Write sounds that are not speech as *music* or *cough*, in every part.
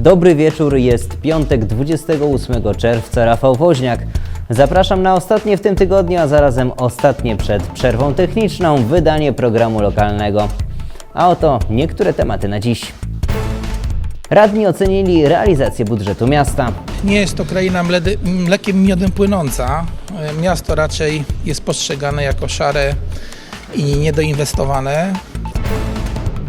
Dobry wieczór, jest piątek 28 czerwca, Rafał Woźniak. Zapraszam na ostatnie w tym tygodniu, a zarazem ostatnie przed przerwą techniczną wydanie programu lokalnego. A oto niektóre tematy na dziś. Radni ocenili realizację budżetu miasta. Nie jest to kraina mledy, mlekiem miodem płynąca. E, Miasto raczej jest postrzegane jako szare i niedoinwestowane.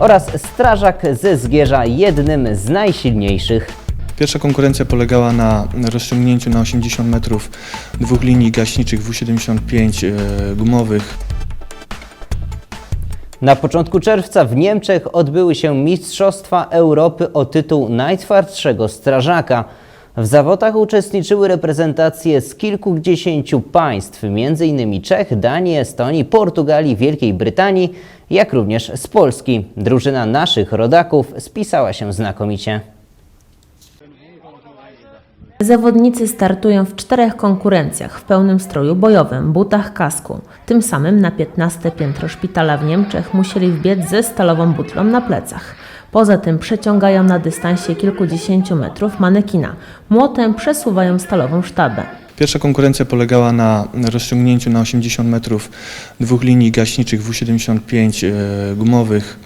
Oraz strażak ze Zgierza, jednym z najsilniejszych. Pierwsza konkurencja polegała na rozciągnięciu na 80 metrów dwóch linii gaśniczych W75 e, gumowych. Na początku czerwca w Niemczech odbyły się Mistrzostwa Europy o tytuł najtwardszego strażaka. W zawodach uczestniczyły reprezentacje z kilkudziesięciu państw, m.in. Czech, Danii, Estonii, Portugalii, Wielkiej Brytanii, jak również z Polski. Drużyna naszych rodaków spisała się znakomicie. Zawodnicy startują w czterech konkurencjach w pełnym stroju bojowym, butach, kasku. Tym samym na 15 piętro szpitala w Niemczech musieli wbiec ze stalową butlą na plecach. Poza tym przeciągają na dystansie kilkudziesięciu metrów manekina. Młotem przesuwają stalową sztabę. Pierwsza konkurencja polegała na rozciągnięciu na 80 metrów dwóch linii gaśniczych W75 e, gumowych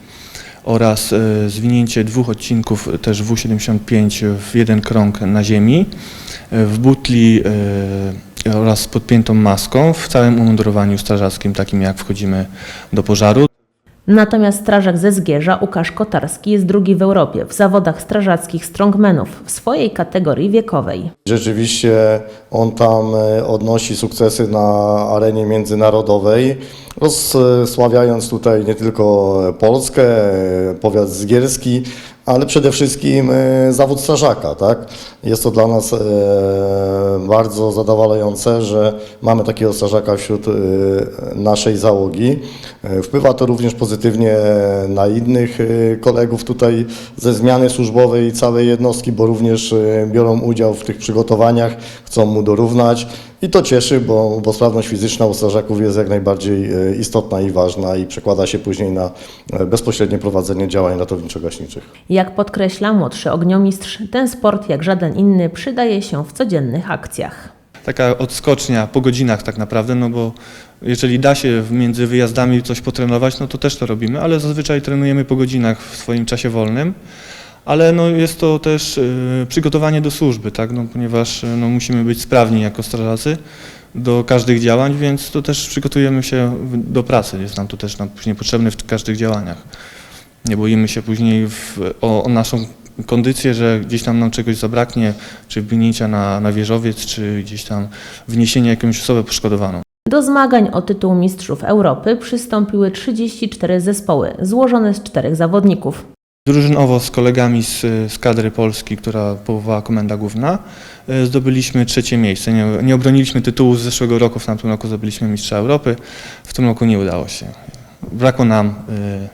oraz e, zwinięcie dwóch odcinków też W75 w jeden krąg na ziemi e, w butli oraz z podpiętą maską w całym umundurowaniu strażackim, takim jak wchodzimy do pożaru. Natomiast strażak ze Zgierza, Łukasz Kotarski, jest drugi w Europie w zawodach strażackich strongmenów w swojej kategorii wiekowej. Rzeczywiście on tam e, odnosi sukcesy na arenie międzynarodowej, rozsławiając tutaj nie tylko Polskę, e, powiat zgierski, ale przede wszystkim e, zawód strażaka. Tak? Jest to dla nas bardzo zadowalające, że mamy takiego strażaka wśród naszej załogi. E, Wpływa to również pozytywnie na innych e, kolegów tutaj ze zmiany służbowej całej jednostki, bo również e, biorą udział w tych przygotowaniach, chcą mu dorównać i to cieszy, bo, bo sprawność fizyczna u strażaków jest jak najbardziej istotna i ważna i przekłada się później na bezpośrednie prowadzenie działań ratowniczo-gaśniczych. Jak podkreśla młodszy ogniomistrz, ten sport jak żaden inny przydaje się w codziennych akcjach. Taka odskocznia po godzinach tak naprawdę, no bo jeżeli da się między wyjazdami coś potrenować, no to też to robimy, ale zazwyczaj trenujemy po godzinach w swoim czasie wolnym. Ale no jest to też y, przygotowanie do służby, tak? no, ponieważ y, no, musimy być sprawni jako strażacy do każdych działań, więc to też przygotujemy się do pracy. Jest nam to też nam później potrzebne w każdych działaniach. Nie boimy się później w, o, o naszą kondycję, że gdzieś tam nam czegoś zabraknie, czy wbinięcia na, na wieżowiec, czy gdzieś tam wniesienia jakąś osobę poszkodowaną. Do zmagań o tytuł Mistrzów Europy przystąpiły 34 zespoły, złożone z czterech zawodników. Drużynowo z kolegami z, z kadry Polski, która powołała Komenda Główna, e, zdobyliśmy trzecie miejsce. Nie, nie obroniliśmy tytułu z zeszłego roku, w tamtym roku zdobyliśmy Mistrza Europy, w tym roku nie udało się. Brakło nam e,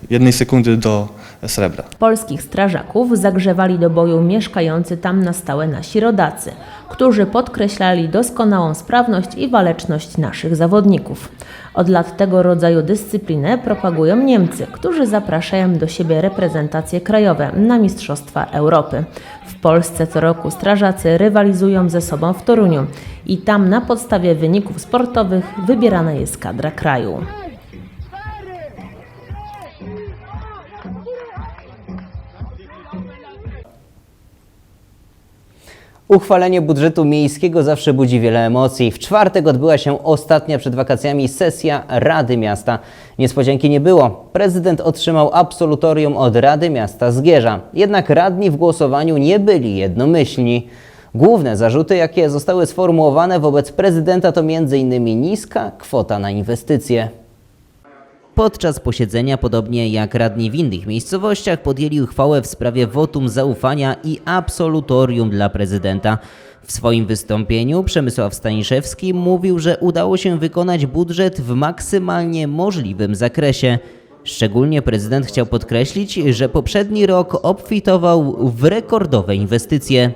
jednej sekundy do srebra. Polskich strażaków zagrzewali do boju mieszkający tam na stałe nasi rodacy, którzy podkreślali doskonałą sprawność i waleczność naszych zawodników. Od lat tego rodzaju dyscyplinę propagują Niemcy, którzy zapraszają do siebie reprezentacje krajowe na Mistrzostwa Europy. W Polsce co roku strażacy rywalizują ze sobą w Toruniu i tam na podstawie wyników sportowych wybierana jest kadra kraju. Uchwalenie budżetu miejskiego zawsze budzi wiele emocji. W czwartek odbyła się ostatnia przed wakacjami sesja Rady Miasta. Niespodzianki nie było. Prezydent otrzymał absolutorium od Rady Miasta Zgierza. Jednak radni w głosowaniu nie byli jednomyślni. Główne zarzuty, jakie zostały sformułowane wobec prezydenta to m.in. niska kwota na inwestycje. Podczas posiedzenia, podobnie jak radni w innych miejscowościach, podjęli uchwałę w sprawie wotum zaufania i absolutorium dla prezydenta. W swoim wystąpieniu Przemysław Staniszewski mówił, że udało się wykonać budżet w maksymalnie możliwym zakresie. Szczególnie prezydent chciał podkreślić, że poprzedni rok obfitował w rekordowe inwestycje.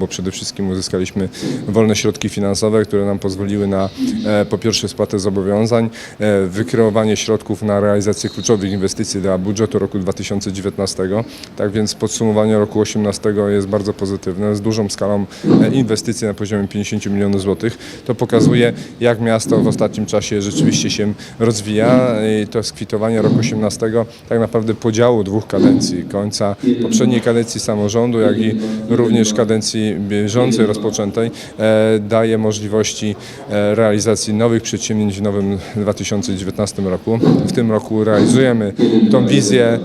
Bo przede wszystkim uzyskaliśmy wolne środki finansowe, które nam pozwoliły na e, po pierwsze spłatę zobowiązań, e, wykreowanie środków na realizację kluczowych inwestycji dla budżetu roku 2019. Tak więc podsumowanie roku 2018 jest bardzo pozytywne, z dużą skalą e, inwestycji na poziomie 50 milionów złotych. To pokazuje, jak miasto w ostatnim czasie rzeczywiście się rozwija i to skwitowanie roku 2018 tak naprawdę podziału dwóch kadencji, końca poprzedniej kadencji samorządu, jak i również kadencji bieżącej, rozpoczętej, e, daje możliwości e, realizacji nowych przedsięwzięć w nowym 2019 roku. W tym roku realizujemy tą wizję e,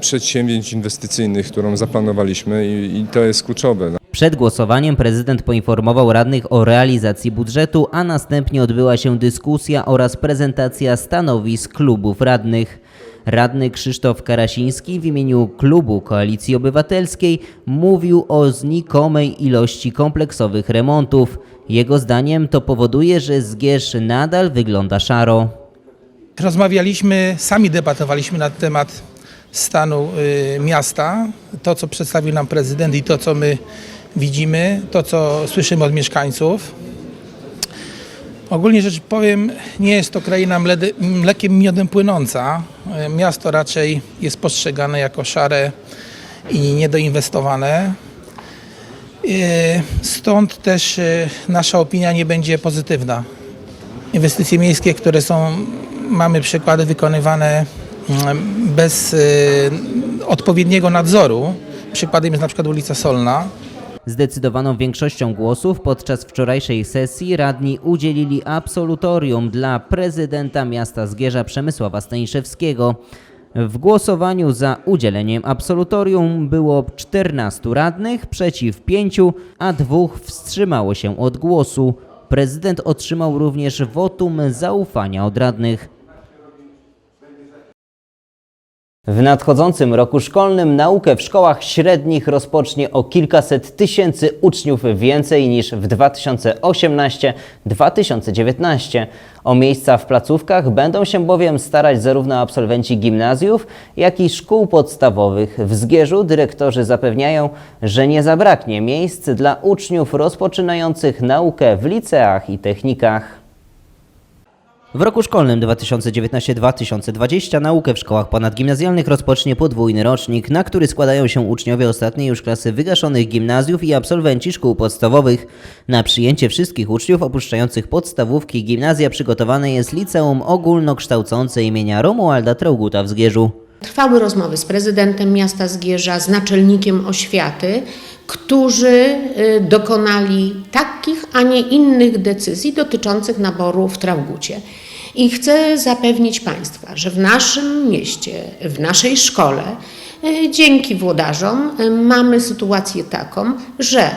przedsięwzięć inwestycyjnych, którą zaplanowaliśmy i, i to jest kluczowe. Przed głosowaniem prezydent poinformował radnych o realizacji budżetu, a następnie odbyła się dyskusja oraz prezentacja stanowisk klubów radnych. Radny Krzysztof Karasiński w imieniu klubu Koalicji Obywatelskiej mówił o znikomej ilości kompleksowych remontów. Jego zdaniem to powoduje, że Zgierz nadal wygląda szaro. Rozmawialiśmy, sami debatowaliśmy na temat stanu y, miasta, to co przedstawił nam prezydent i to co my widzimy, to co słyszymy od mieszkańców. Ogólnie rzecz powiem, nie jest to kraina mledy, mlekiem miodem płynąca. Miasto raczej jest postrzegane jako szare i niedoinwestowane. Y, Stąd też y, nasza opinia nie będzie pozytywna inwestycje miejskie, które są, mamy przykłady wykonywane mm, bez y, odpowiedniego nadzoru. Przykładem jest na przykład ulica Solna. Zdecydowaną większością głosów podczas wczorajszej sesji radni udzielili absolutorium dla prezydenta miasta Zgierza Przemysława Staniszewskiego. W głosowaniu za udzieleniem absolutorium było 14 radnych, przeciw 5, a dwóch wstrzymało się od głosu. Prezydent otrzymał również wotum zaufania od radnych. W nadchodzącym roku szkolnym naukę w szkołach średnich rozpocznie o kilkaset tysięcy uczniów więcej niż w 2018-2019. O miejsca w placówkach będą się bowiem starać zarówno absolwenci gimnazjów, jak i szkół podstawowych. W Zgierzu dyrektorzy zapewniają, że nie zabraknie miejsc dla uczniów rozpoczynających naukę w liceach i technikach. W roku szkolnym 2019-2020 naukę w szkołach ponadgimnazjalnych rozpocznie podwójny rocznik, na który składają się uczniowie ostatniej już klasy wygaszonych gimnazjów i absolwenci szkół podstawowych. Na przyjęcie wszystkich uczniów opuszczających podstawówki gimnazja przygotowane jest liceum ogólnokształcące imienia Romualda Trauguta w Zgierzu. Trwały rozmowy z prezydentem miasta Zgierza, z naczelnikiem oświaty, którzy y, dokonali takich, a nie innych decyzji dotyczących naboru w Traugucie. I chcę zapewnić Państwa, że w naszym mieście, w naszej szkole, y, dzięki włodarzom, y, mamy sytuację taką, że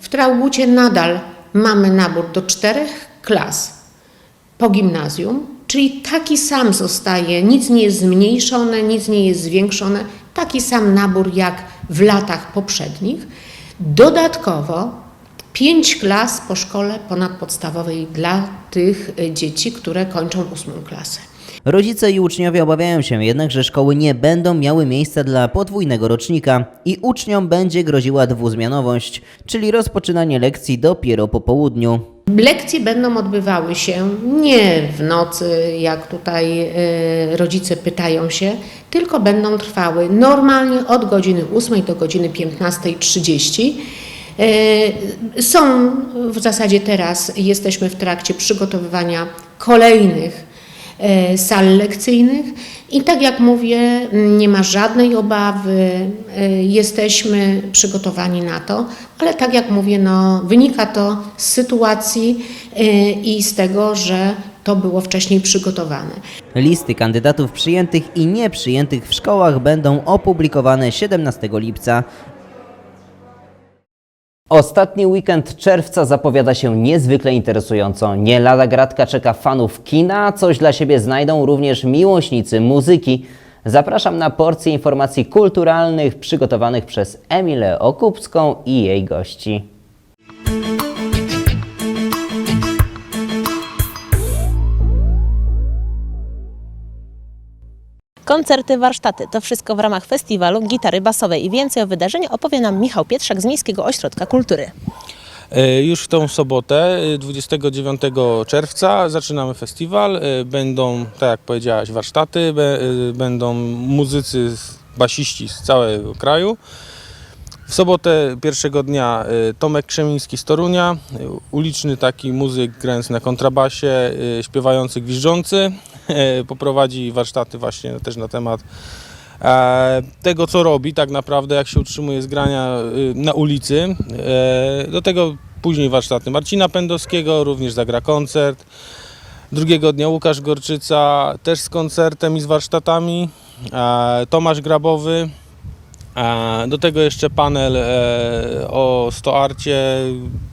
w Traugucie nadal mamy nabór do czterech klas po gimnazjum, czyli taki sam zostaje, nic nie jest zmniejszone, nic nie jest zwiększone, taki sam nabór jak w latach poprzednich. Dodatkowo pięć klas po szkole ponadpodstawowej dla tych dzieci, które kończą ósmą klasę. Rodzice i uczniowie obawiają się jednak, że szkoły nie będą miały miejsca dla podwójnego rocznika i uczniom będzie groziła dwuzmianowość, czyli rozpoczynanie lekcji dopiero po południu. Lekcje będą odbywały się nie w nocy, jak tutaj y, rodzice pytają się, tylko będą trwały normalnie od godziny 8 do godziny 15.30. Y, Są w zasadzie teraz, jesteśmy w trakcie przygotowywania kolejnych e, sal lekcyjnych i tak jak mówię, nie ma żadnej obawy, e, jesteśmy przygotowani na to, ale tak jak mówię, no, wynika to z sytuacji e, i z tego, że to było wcześniej przygotowane. Listy kandydatów przyjętych i nieprzyjętych w szkołach będą opublikowane 17 lipca. Ostatni weekend czerwca zapowiada się niezwykle interesująco. Nie lada gratka czeka fanów kina, coś dla siebie znajdą również miłośnicy muzyki. Zapraszam na porcję informacji kulturalnych przygotowanych przez Emilę Okupską i jej gości. Koncerty, warsztaty to wszystko w ramach festiwalu gitary basowej i więcej o wydarzeniu opowie nam Michał Pietrzak z Miejskiego Ośrodka Kultury. E, Już w tą sobotę, e, 29 czerwca, zaczynamy festiwal. E, Będą, tak jak powiedziałaś, warsztaty, e, będą muzycy, basiści z całego kraju. W sobotę pierwszego dnia e, Tomek Krzemiński z Torunia, e, uliczny taki muzyk grający na kontrabasie, e, śpiewający, gwiżdżący. *laughs* Poprowadzi warsztaty właśnie też na temat e, tego, co robi tak naprawdę, jak się utrzymuje z grania y, na ulicy. E, Do tego później warsztaty Marcina Pędowskiego, również zagra koncert. Drugiego dnia Łukasz Gorczyca, też z koncertem i z warsztatami. E, Tomasz Grabowy. Do tego jeszcze panel e, o stoarcie,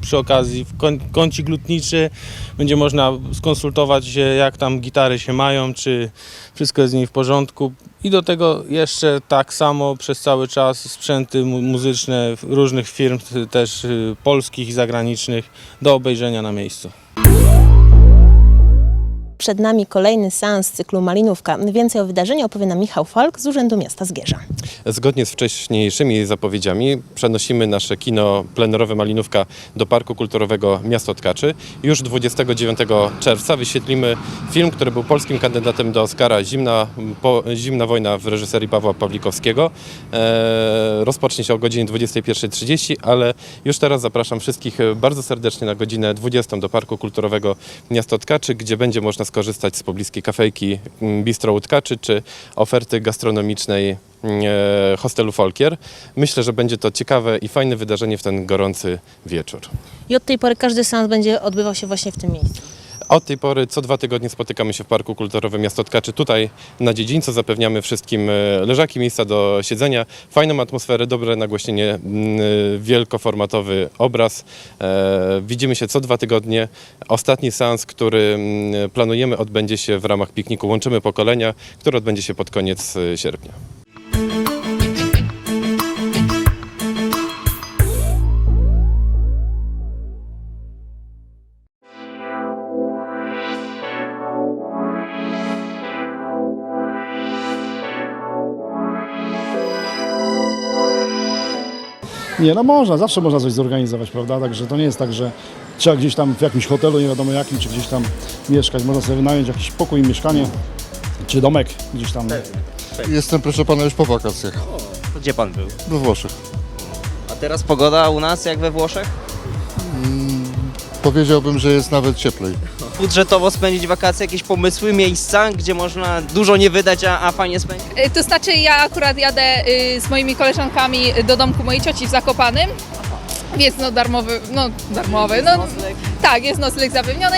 przy okazji kącik lutniczy. Będzie można skonsultować się, jak tam gitary się mają, czy wszystko jest z nimi w porządku. I do tego jeszcze tak samo przez cały czas sprzęty mu- muzyczne różnych firm, też y, polskich i zagranicznych, do obejrzenia na miejscu. Przed nami kolejny seans cyklu Malinówka. Więcej o wydarzeniu opowie nam Michał Falk z Urzędu Miasta Zgierza. Zgodnie z wcześniejszymi zapowiedziami przenosimy nasze kino plenerowe Malinówka do Parku Kulturowego Miasto Tkaczy. Już 29 czerwca wyświetlimy film, który był polskim kandydatem do Oscara Zimna, po, Zimna wojna w reżyserii Pawła Pawlikowskiego. E, rozpocznie się o godzinie 21.30, ale już teraz zapraszam wszystkich bardzo serdecznie na godzinę 20 do Parku Kulturowego Miasto Tkaczy, gdzie będzie można skorzystać z pobliskiej kafejki mm, Bistro u Tkaczy czy oferty gastronomicznej e, hostelu Folkier. Myślę, że będzie to ciekawe i fajne wydarzenie w ten gorący wieczór. I od tej pory każdy seans będzie odbywał się właśnie w tym miejscu. Od tej pory co dwa tygodnie spotykamy się w Parku Kulturowym Miasto Tkaczy. Tutaj na dziedzińcu zapewniamy wszystkim e, leżaki, miejsca do siedzenia, fajną atmosferę, dobre nagłośnienie, e, wielkoformatowy obraz. E, Widzimy się co dwa tygodnie. Ostatni seans, który planujemy odbędzie się w ramach pikniku Łączymy Pokolenia, który odbędzie się pod koniec sierpnia. Nie, no można, zawsze można coś zorganizować, prawda? Także to nie jest tak, że trzeba gdzieś tam w jakimś hotelu, nie wiadomo jakim, czy gdzieś tam mieszkać. Można sobie wynająć jakiś pokój, mieszkanie, czy domek gdzieś tam. Jestem, proszę pana, już po wakacjach. Gdzie pan był? We Włoszech. A teraz pogoda u nas jak we Włoszech? Powiedziałbym, że jest nawet cieplej. Budżetowo spędzić wakacje, jakieś pomysły, miejsca, gdzie można dużo nie wydać, a, a fajnie spędzić? Y, To znaczy ja akurat jadę y, z moimi koleżankami do domku mojej cioci w Zakopanym. Jest no darmowy, no darmowy, no tak, jest nocleg zapewniony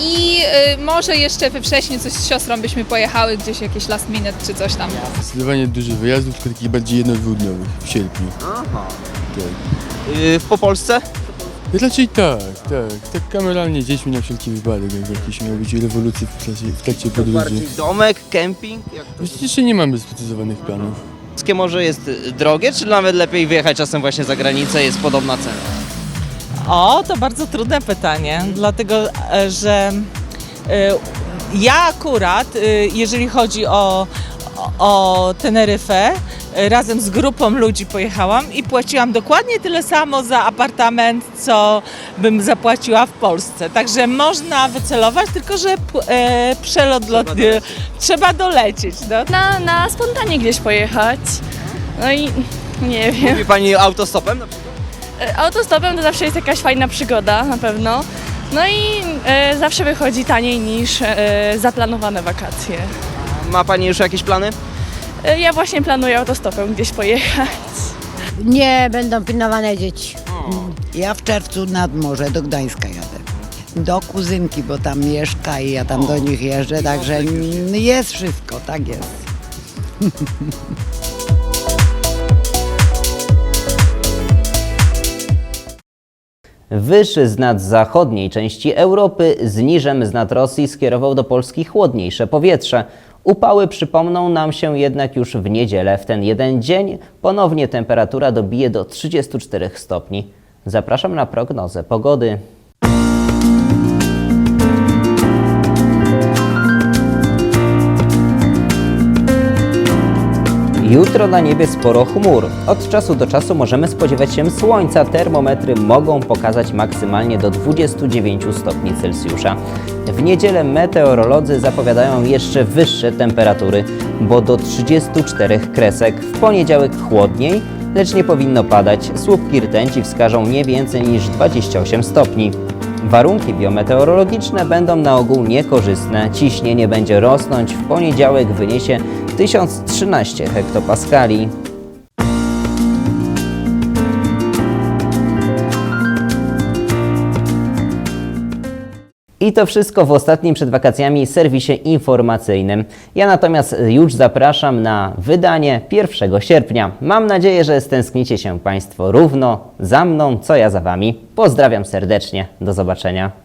i y, może jeszcze we wrześniu coś z siostrą byśmy pojechały gdzieś jakieś last minute czy coś tam. Zdecydowanie dużo wyjazdów, tylko takich bardziej jednodwudniowych w sierpniu. Aha. Yy, po Polsce? Raczej tak, tak. Tak kameralnie dziećmi na wszelki wypadek, jak jakieś miały być rewolucje w trakcie, w trakcie podróży. Bardziej domek, kemping? Jak to Jeszcze- Jeszcze nie mamy sprecyzowanych planów. Polskie może jest y, drogie, czy nawet lepiej wyjechać czasem właśnie za granicę, jest podobna cena? O, to bardzo trudne pytanie, dlatego e, że e, ja akurat, e, jeżeli chodzi o, o Teneryfę, razem z grupą ludzi pojechałam i płaciłam dokładnie tyle samo za apartament, co bym zapłaciła w Polsce. Także można wycelować, tylko że e, przelot lotny trzeba dolecieć. No. Na, na spontanie gdzieś pojechać. No i nie wiem. Mówi pani autostopem? na przykład? Autostopem to zawsze jest jakaś fajna przygoda na pewno. No i e, zawsze wychodzi taniej niż e, zaplanowane wakacje. Ma pani już jakieś plany? E, ja właśnie planuję autostopem gdzieś pojechać. Nie, będą pilnowane dzieci. Ja w czerwcu nad morze do Gdańska jadę. Do kuzynki, bo tam mieszka i ja tam do nich jeżdżę, także mm, jest wszystko, tak jest. *laughs* Wyszy z nad zachodniej części Europy z niżem z nad Rosji skierował do Polski chłodniejsze powietrze. Upały przypomną nam się jednak już w niedzielę. W ten jeden dzień ponownie temperatura dobije do 34 stopni. Zapraszam na prognozę pogody. Jutro na niebie sporo chmur. Od czasu do czasu możemy spodziewać się słońca. Termometry mogą pokazać maksymalnie do 29 stopni Celsjusza. W niedzielę meteorolodzy zapowiadają jeszcze wyższe temperatury, bo do 34 kresek. W poniedziałek chłodniej, lecz nie powinno padać. Słupki rtęci wskażą nie więcej niż 28 stopni. Warunki biometeorologiczne będą na ogół niekorzystne. Ciśnienie będzie rosnąć. W poniedziałek wyniesie 1013 hektopaskali. I to wszystko w ostatnim przed wakacjami serwisie informacyjnym. Ja natomiast już zapraszam na wydanie 1 sierpnia. Mam nadzieję, że stęsknicie się Państwo równo za mną, co ja za Wami. Pozdrawiam serdecznie. Do zobaczenia.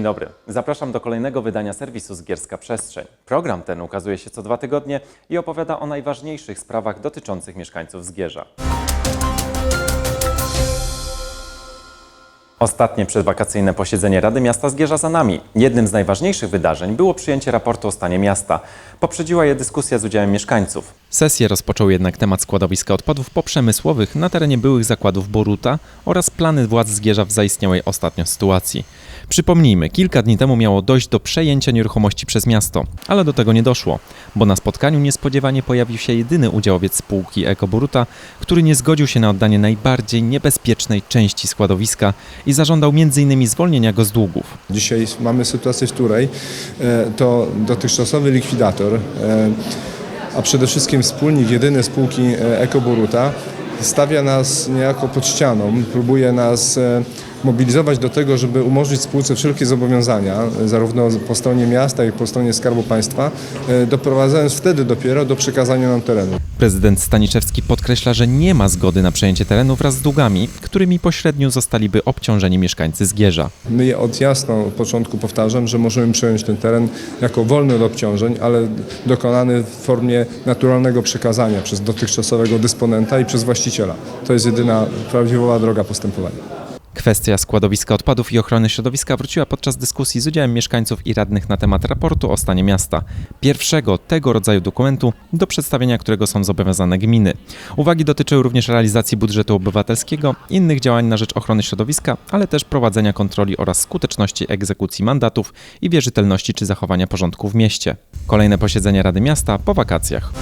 Dzień dobry. Zapraszam do kolejnego wydania serwisu Zgierska Przestrzeń. Program ten ukazuje się co dwa tygodnie i opowiada o najważniejszych sprawach dotyczących mieszkańców Zgierza. Ostatnie przedwakacyjne posiedzenie Rady Miasta Zgierza za nami. Jednym z najważniejszych wydarzeń było przyjęcie raportu o stanie miasta. Poprzedziła je dyskusja z udziałem mieszkańców. Sesję rozpoczął jednak temat składowiska odpadów poprzemysłowych na terenie byłych zakładów Boruta oraz plany władz Zgierza w zaistniałej ostatnio sytuacji. Przypomnijmy, kilka dni temu miało dojść do przejęcia nieruchomości przez miasto, ale do tego nie doszło, bo na spotkaniu niespodziewanie pojawił się jedyny udziałowiec spółki Eko Boruta, który nie zgodził się na oddanie najbardziej niebezpiecznej części składowiska i zażądał m.in. zwolnienia go z długów. Dzisiaj mamy sytuację, w której e, to dotychczasowy likwidator, e, a przede wszystkim wspólnik jedyny spółki e, Ekoboruta stawia nas niejako pod ścianą, próbuje nas mobilizować do tego, żeby umożliwić spółce wszelkie zobowiązania, zarówno po stronie miasta, jak i po stronie Skarbu Państwa, e, doprowadzając wtedy dopiero do przekazania nam terenu. Prezydent Staniszewski podkreśla, że nie ma zgody na przejęcie terenu wraz z długami, którymi pośrednio zostaliby obciążeni mieszkańcy Zgierza. My od jasno od początku powtarzam, że możemy przejąć ten teren jako wolny od obciążeń, ale dokonany w formie naturalnego przekazania przez dotychczasowego dysponenta i przez właściciela. To jest jedyna prawidłowa droga postępowania. Kwestia składowiska odpadów i ochrony środowiska wróciła podczas dyskusji z udziałem mieszkańców i radnych na temat raportu o stanie miasta. Pierwszego tego rodzaju dokumentu, do przedstawienia którego są zobowiązane gminy. Uwagi dotyczyły również realizacji budżetu obywatelskiego, innych działań na rzecz ochrony środowiska, ale też prowadzenia kontroli oraz skuteczności egzekucji mandatów i wierzytelności czy zachowania porządku w mieście. Kolejne posiedzenie Rady Miasta po wakacjach.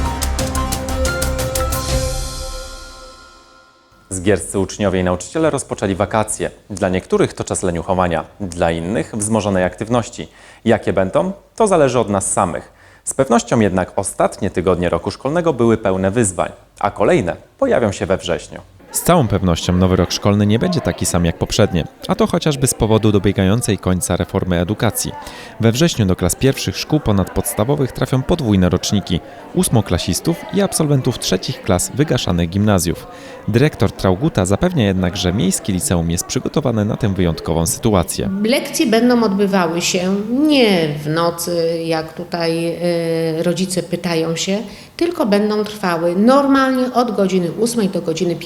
Zgierscy uczniowie i nauczyciele rozpoczęli wakacje. Dla niektórych to czas leniuchowania, dla innych wzmożonej aktywności. Jakie będą? To zależy od nas samych. Z pewnością jednak ostatnie tygodnie roku szkolnego były pełne wyzwań, a kolejne pojawią się we wrześniu. Z całą pewnością nowy rok szkolny nie będzie taki sam jak poprzednie, a to chociażby z powodu dobiegającej końca reformy edukacji. We wrześniu do klas pierwszych szkół ponadpodstawowych trafią podwójne roczniki ósmoklasistów i absolwentów trzecich klas wygaszanych gimnazjów. Dyrektor Trauguta zapewnia jednak, że miejskie liceum jest przygotowane na tę wyjątkową sytuację. Lekcje będą odbywały się nie w nocy, jak tutaj e, rodzice pytają się, tylko będą trwały normalnie od godziny 8 do godziny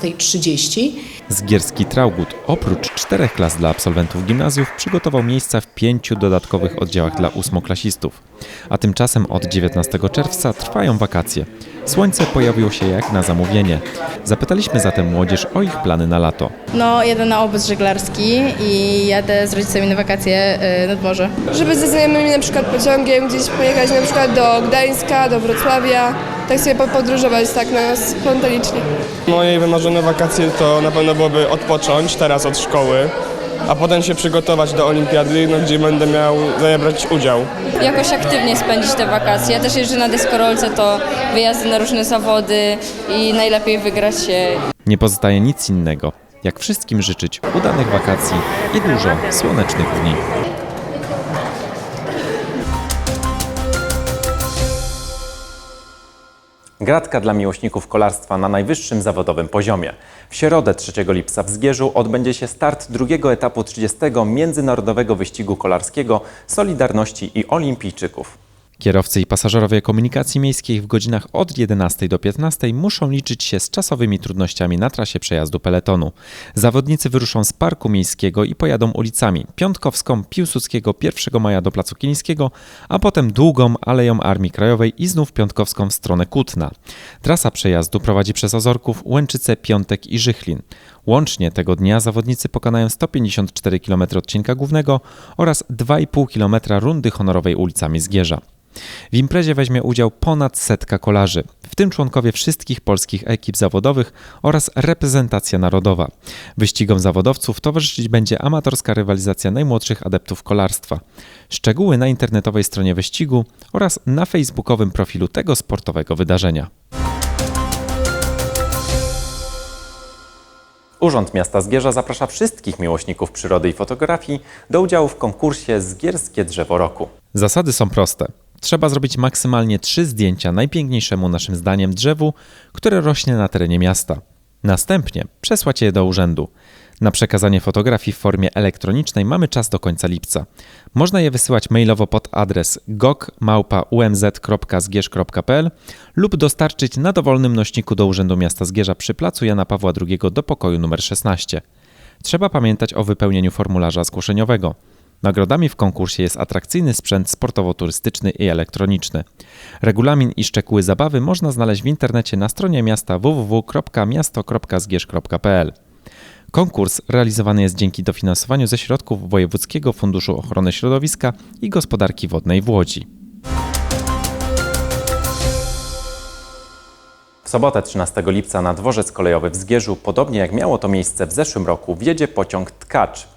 15.30. Zgierski Traugut oprócz czterech klas dla absolwentów gimnazjów przygotował miejsca w pięciu dodatkowych oddziałach dla ósmoklasistów. A tymczasem od 19 czerwca trwają wakacje. Słońce pojawiło się jak na zamówienie. Zapytaliśmy zatem młodzież o ich plany na lato. No, jadę na obóz żeglarski i jadę z rodzicami na wakacje y, nad morze. Żeby ze znajomymi na przykład pociągiem gdzieś pojechać na przykład do Gdańska, do Wrocławia, tak sobie podróżować tak na spontanicznie. Moje wymarzone wakacje to na pewno byłoby odpocząć teraz od szkoły, a potem się przygotować do olimpiady, no, gdzie będę miał zabrać udział. Jakoś aktywnie spędzić te wakacje. Ja też jeżdżę na deskorolce, to wyjazdy na różne zawody i najlepiej wygrać się. Nie pozostaje nic innego, jak wszystkim życzyć udanych wakacji i dużo słonecznych dni. Gratka dla miłośników kolarstwa na najwyższym zawodowym poziomie. W środę 3 lipca w Zgierzu odbędzie się start drugiego etapu 30. Międzynarodowego Wyścigu Kolarskiego Solidarności i Olimpijczyków. Kierowcy i pasażerowie komunikacji miejskiej w godzinach od 11 do 15 muszą liczyć się z czasowymi trudnościami na trasie przejazdu peletonu. Zawodnicy wyruszą z Parku Miejskiego i pojadą ulicami Piątkowską, Piłsudskiego 1 maja do Placu Kilińskiego, a potem długą Aleją Armii Krajowej i znów Piątkowską w stronę Kutna. Trasa przejazdu prowadzi przez Ozorków, Łęczyce, Piątek i Żychlin. Łącznie tego dnia zawodnicy pokonają 154 km odcinka głównego oraz 2,5 km rundy honorowej ulicami Zgierza. W imprezie weźmie udział ponad setka kolarzy, w tym członkowie wszystkich polskich ekip zawodowych oraz reprezentacja narodowa. Wyścigom zawodowców towarzyszyć będzie amatorska rywalizacja najmłodszych adeptów kolarstwa. Szczegóły na internetowej stronie wyścigu oraz na facebookowym profilu tego sportowego wydarzenia. Urząd Miasta Zgierza zaprasza wszystkich miłośników przyrody i fotografii do udziału w konkursie Zgierskie Drzewo Roku. Zasady są proste. Trzeba zrobić maksymalnie trzy zdjęcia najpiękniejszemu naszym zdaniem drzewu, które rośnie na terenie miasta. Następnie przesłać je do urzędu. Na przekazanie fotografii w formie elektronicznej mamy czas do końca lipca. Można je wysyłać mailowo pod adres gok.umz.zgierz.pl lub dostarczyć na dowolnym nośniku do Urzędu Miasta Zgierza przy placu Jana Pawła II do pokoju numer 16. Trzeba pamiętać o wypełnieniu formularza zgłoszeniowego. Nagrodami w konkursie jest atrakcyjny sprzęt sportowo-turystyczny i elektroniczny. Regulamin i szczegóły zabawy można znaleźć w internecie na stronie miasta www.miasto.zgierz.pl. Konkurs realizowany jest dzięki dofinansowaniu ze środków Wojewódzkiego Funduszu Ochrony Środowiska i Gospodarki Wodnej w Łodzi. W sobotę 13 lipca na dworzec kolejowy w Zgierzu, podobnie jak miało to miejsce w zeszłym roku, wjedzie pociąg Tkacz.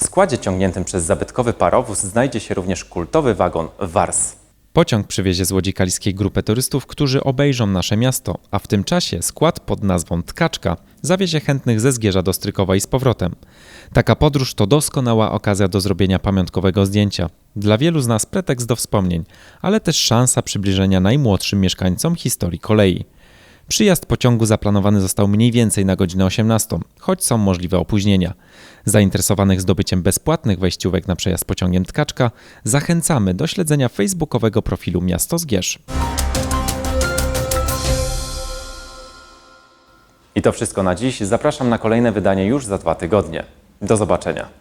W składzie ciągniętym przez zabytkowy parowóz znajdzie się również kultowy wagon Wars. Pociąg przywiezie z Łodzi Kaliskiej grupę turystów, którzy obejrzą nasze miasto, a w tym czasie skład pod nazwą Tkaczka zawiezie chętnych ze Zgierza do Strykowa i z powrotem. Taka podróż to doskonała okazja do zrobienia pamiątkowego zdjęcia. Dla wielu z nas pretekst do wspomnień, ale też szansa przybliżenia najmłodszym mieszkańcom historii kolei. Przyjazd pociągu zaplanowany został mniej więcej na godzinę 18, choć są możliwe opóźnienia. Zainteresowanych zdobyciem bezpłatnych wejściówek na przejazd pociągiem Tkaczka zachęcamy do śledzenia facebookowego profilu Miasto Zgierz. I to wszystko na dziś. Zapraszam na kolejne wydanie już za dwa tygodnie. Do zobaczenia.